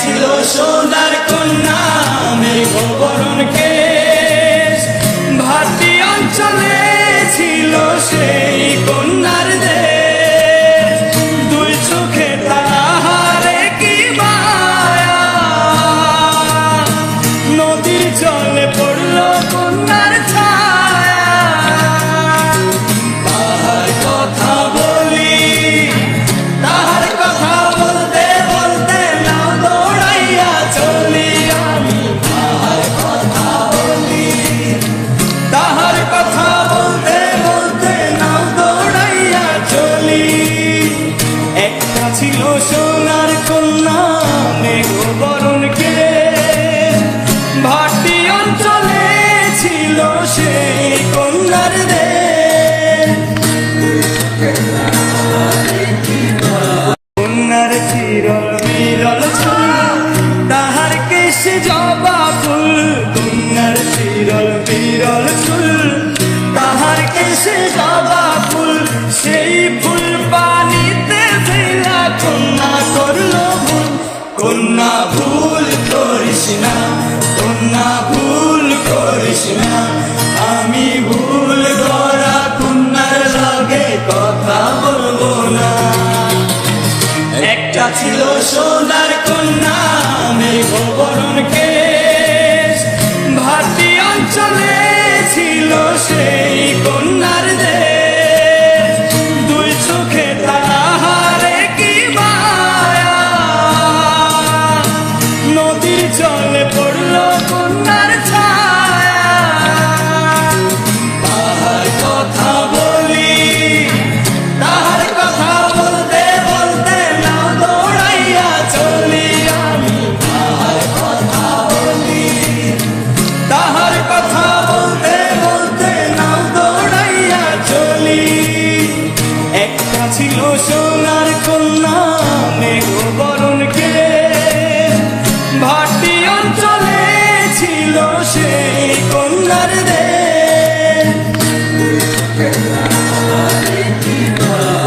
ছিল সোনার ছিল সোনার কন্যা মেঘবরণ কে ভাটি অঞ্চলে ছিল সেই কন্যার দেশ। কন্যার চিরল বিরল তাহার কেশে জবা ফুল। কন্যার চিরল বিরল চুল, তাহার কেশে জবা ফুল, সেই ফুল পানিতে ভুল করিস না, কন্যা, ভুল করিস না। আমি ভুল করা কন্যার লাগে কথা বলব না। একটা ছিল সোনার কন্যা, আমি কেশ Saturday.